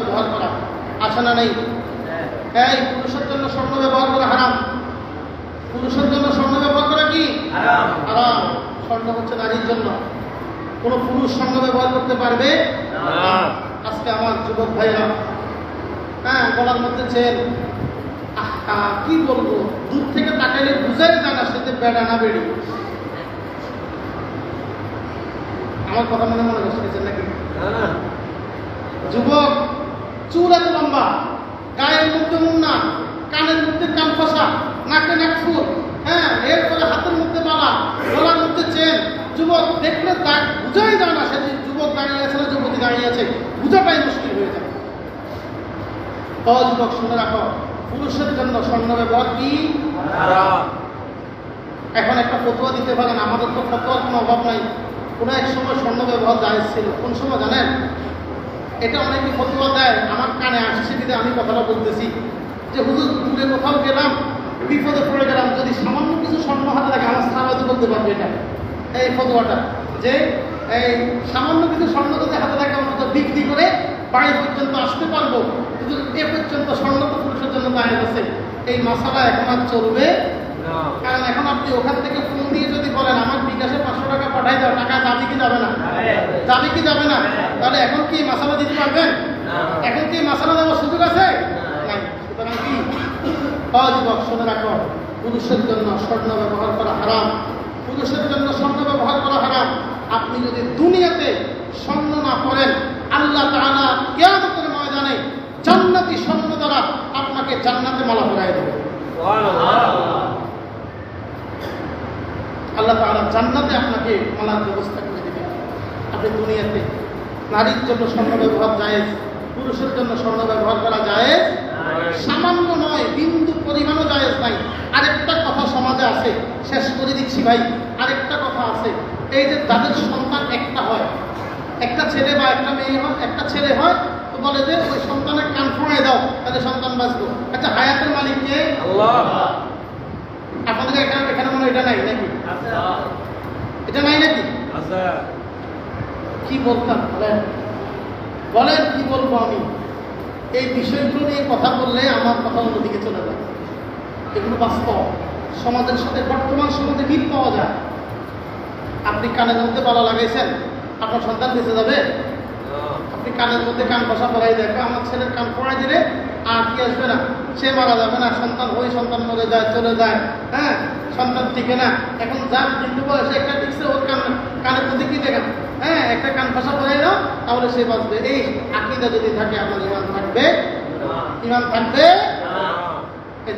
ব্যবহার করা। আছে না নেই? এই পুরুষের জন্য স্বর্ণ ব্যবহার করা হারাম। পুরুষের জন্য স্বর্ণ ব্যবহার করা কি? হারাম। স্বর্ণ হচ্ছে নারীর জন্য। কোনো পুরুষ স্বর্ণ ব্যবহার করতে পারবে? আজকে আমার যুবক ভাইরা হ্যাঁ গলার মধ্যে চেন। আহা, কি বলব? দূর থেকে তাকাইলে বুঝাই যায় না সেতে বেড়া না বেড়ি। আমার কথা মনে মনে বসে নাকি? যুবক চুল এত লম্বা গায়ের মধ্যে মুন্না কানের মধ্যে কান ফসা নাকে নাক ফুল হ্যাঁ এরপরে হাতের মধ্যে মালা গলার মধ্যে চেন। যুবক দেখলে তার বুঝাই যায় না সে যে যুবক দাঁড়িয়ে আছে না যুবতী দাঁড়িয়ে আছে বুঝাটাই মুশকিল হয়ে যায়। ও যুবক শুনে রাখো পুরুষের জন্য স্বর্ণ ব্যবহার কি? এখন একটা ফতোয়া দিতে পারেন আমাদের তো ফতোয়ার কোনো অভাব নাই। কোনো এক সময় স্বর্ণ ব্যবহার জায়েজ ছিল। কোন সময় জানেন? এটা অনেকে ফতোয়া দেয়। আমার কানে আসছে বিধে আমি কথাটা বলতেছি। যে হুজুর দূরে কোথাও গেলাম বিপদে পড়ে গেলাম যদি সামান্য কিছু স্বর্ণ হাতে থাকে আমার স্থান হয়তো বলতে পারবে এটা। এই ফতোয়াটা যে এই সামান্য কিছু স্বর্ণ যদি হাতে থাকে অন্তত বিক্রি করে বাড়ি পর্যন্ত আসতে পারব। কিন্তু এ পর্যন্ত স্বর্ণ তো পুরুষের জন্য দাঁড়িয়ে আছে। এই মশালা এখন আর চলবে? না। কারণ এখন আপনি ওখান থেকে ফোন দিয়ে যদি বলেন আমার বিকাশে পাঁচশো টাকা পাঠাই দাও টাকা যাবে কি যাবে না? যাবে কি তাহলে এখন কি মশালা দিতে পারবেন? না। এখন কি মশালা দেওয়ার সুযোগ আছে? সুতরাং কি? অযুবক শুনে রাখো। পুরুষের জন্য স্বর্ণ ব্যবহার করা হারাম। পুরুষের জন্য স্বর্ণ ব্যবহার করা হারাম। আপনি যদি দুনিয়াতে স্বর্ণ না করেন আল্লাহ তাআলা কিয়ামতের ময়দানে জান্নাতি স্বর্ণ দ্বারা আপনাকে জান্নাতে মালা পরায় দেবে। আল্লাহ তাআলা জান্নাতে আপনাকে মালার ব্যবস্থা করে দেবেন। আপনি দুনিয়াতে নারীর জন্য স্বর্ণ ব্যবহার জায়েজ পুরুষের জন্য স্বর্ণ ব্যবহার করা জায়েজ। সামান্য নয় বিন্দু পরিমাণও জায়েজ নাই। আরেকটা কথা সমাজে আছে শেষ করে দিচ্ছি ভাই আরেকটা কথা আছে। এই যে যাদের সন্তান একটা হয় একটা ছেলে বা একটা মেয়ে হয় একটা ছেলে হয় তো বলে যে ওই সন্তানের কান ফোঁড়ায় দাও তাহলে সন্তান বাঁচবো। আচ্ছা হায়াতের মালিক কে? আপনাদের এখানে এখানে মনে হয় এটা নাই নাকি? এটা নাই নাকি? আচ্ছা কি বলতাম? বলেন। বলেন কি বলব আমি? এই বিষয়গুলো নিয়ে কথা বললে আমার কথা অন্যদিকে চলে যায়। এগুলো বাস্তব। সমাজের সাথে বর্তমান সমাজে মিল পাওয়া যায়। আপনি কানের মধ্যে বালা লাগাইছেন আপনার সন্তান বেঁচে যাবে? আপনি কানের মধ্যে কান বসা পড়াই দেখো আমার ছেলের কান পড়াই দিলে আর কি আসবে না? সে মারা যাবে না সন্তান ওই সন্তান মরে যায় চলে যায়। হ্যাঁ? সন্তান টিকে না। এখন যার কিন্তু বয়সে একটা টিকছে ওর কান কানের মধ্যে কি দেখা হ্যাঁ একটা কান ফাঁসা পড়াই দাও তাহলে সে বাঁচবে। এই আকিদা যদি থাকে আপনার ইমান থাকবে। ইমান থাকবে